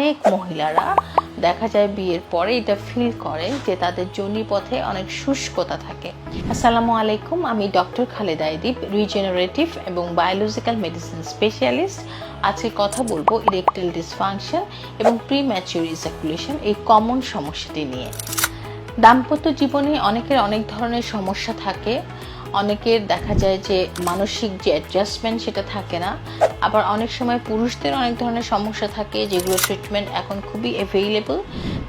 অনেক মহিলারা দেখা যায় বিয়ের পরে এটা ফিল করে যে তাদের যোনি পথে অনেক শুষ্কতা থাকে। আসসালামু আলাইকুম, আমি ডক্টর খালেদা ইদিব রিজেনারেটিভ এবং বায়োলজিক্যাল মেডিসিন স্পেশালিস্ট আজকে কথা বলব ইরেকটাইল ডিসফাংশন এবং প্রি ম্যাচিউর ইজাকুলেশন এই কমন সমস্যাটি নিয়ে। দাম্পত্য জীবনে অনেকের অনেক ধরনের সমস্যা থাকে। অনেকের দেখা যায় যে মানসিক যে অ্যাডজাস্টমেন্ট সেটা থাকে না। আবার অনেক সময় পুরুষদের অনেক ধরনের সমস্যা থাকে যেগুলো ট্রিটমেন্ট এখন খুবই অ্যাভেইলেবল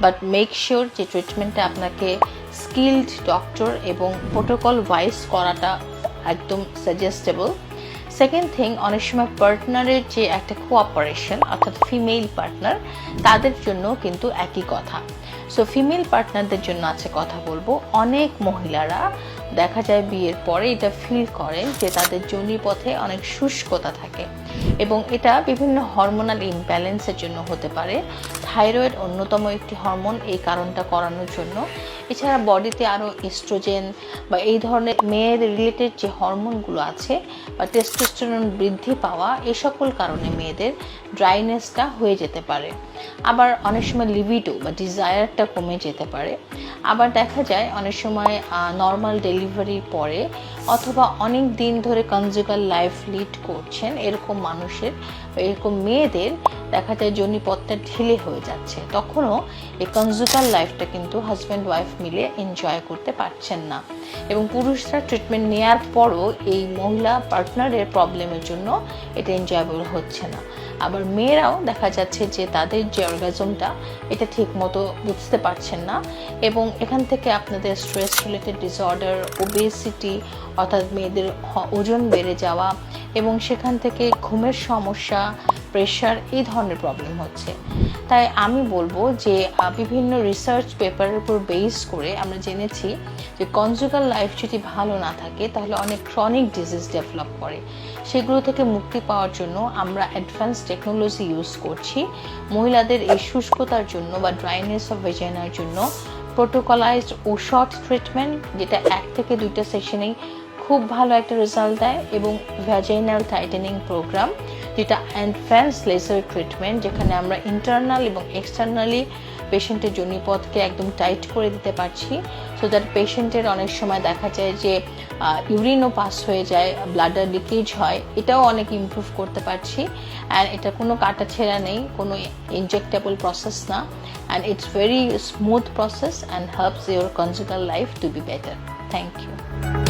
বাট মেক শিওর যে ট্রিটমেন্টটা আপনাকে স্কিলড ডক্টর এবং প্রোটোকল ওয়াইজ করাটা একদম সাজেস্টেবল সেকেন্ড থিং অনেক সময় পার্টনারের যে একটা কোঅপারেশন অর্থাৎ ফিমেল পার্টনার তাদের জন্য কিন্তু একই কথা। সো ফিমেল পার্টনারদের জন্য আছে কথা বলব। অনেক মহিলারা, দেখা যায় বিয়ের পরে এটা ফিল করে যে তাদের যোনি পথে অনেক শুষ্কতা থাকে। এবং এটা বিভিন্ন হরমোনাল ইমব্যালেন্সের জন্য হতে পারে। থাইরয়েড অন্যতম একটি হরমোন এই কারণটা করানোর জন্য। এছাড়া বডিতে আরও ইস্ট্রোজেন বা এই ধরনের মেয়ের রিলেটেড যে হরমোনগুলো আছে বা টেস্টোস্টেরন বৃদ্ধি পাওয়া, এই সকল কারণে মেয়েদের ড্রাইনেসটা হয়ে যেতে পারে। আবার অনেক সময় লিভিডো বা ডিজায়ারটা কমে যেতে পারে। আবার দেখা যায় অনেক সময় নর্মাল ডেলিভারির পরে অথবা অনেক দিন ধরে কনজুগাল লাইফ লিড করছেন, এরকম মানুষের বা এরকম মেয়েদের দেখা যায় জনিপথটা ঢিলে হয়ে যাচ্ছে। তখনও এই কনজুগাল লাইফটা কিন্তু হাজব্যান্ড ওয়াইফ মিলে এনজয় করতে পারছেন না। এবং পুরুষরা ট্রিটমেন্ট নেওয়ার পরও এই মহিলা পার্টনারের প্রবলেমের জন্য এটা এনজয়েবল হচ্ছে না। আবার মেয়েরাও দেখা যাচ্ছে যে তাদের যে অর্গাজমটা এটা ঠিক মতো বুঝতে পারছেন না। এবং এখান থেকে আপনাদের স্ট্রেস রিলেটেড ডিসঅর্ডার ওবেসিটি অর্থাৎ মেয়েদের ওজন বেড়ে যাওয়া এবং সেখান থেকে ঘুমের সমস্যা প্রেশার এই ধরনের প্রবলেম হচ্ছে। তাই আমি বলব যে বিভিন্ন রিসার্চ পেপারের উপর বেস করে আমরা জেনেছি যে কনজুগাল লাইফ যদি ভালো না থাকে, তাহলে অনেক ক্রনিক ডিজিজ ডেভেলপ করে। সেগুলো থেকে মুক্তি পাওয়ার জন্য আমরা অ্যাডভান্স টেকনোলজি ইউজ করছি। মহিলাদের এই শুষ্কতার জন্য বা ড্রাইনেস অফ ভেজাইনার জন্য প্রোটোকলাইজড ও শর্ট ট্রিটমেন্ট যেটা এক থেকে দুইটা সেশনেই খুব ভালো একটা রেজাল্ট দেয় এবং ভ্যাজাইনাল টাইটেনিং প্রোগ্রাম যেটা অ্যাডভান্স লেজার ট্রিটমেন্ট যেখানে আমরা ইন্টারনাল এবং এক্সটার্নালি পেশেন্টের জনিপথকে একদম টাইট করে দিতে পারছি সো দ্যাট পেশেন্টের অনেক সময় দেখা যায় যে ইউরিনও পাস হয়ে যায় ব্লাডার লিকেজ হয়, এটাও অনেক ইমপ্রুভ করতে পারছি অ্যান্ড এটা কোনো কাটা ছেঁড়া নেই, কোনো ইনজেক্টেবল প্রসেস না and it's very smooth process and helps your conjugal life to be better thank you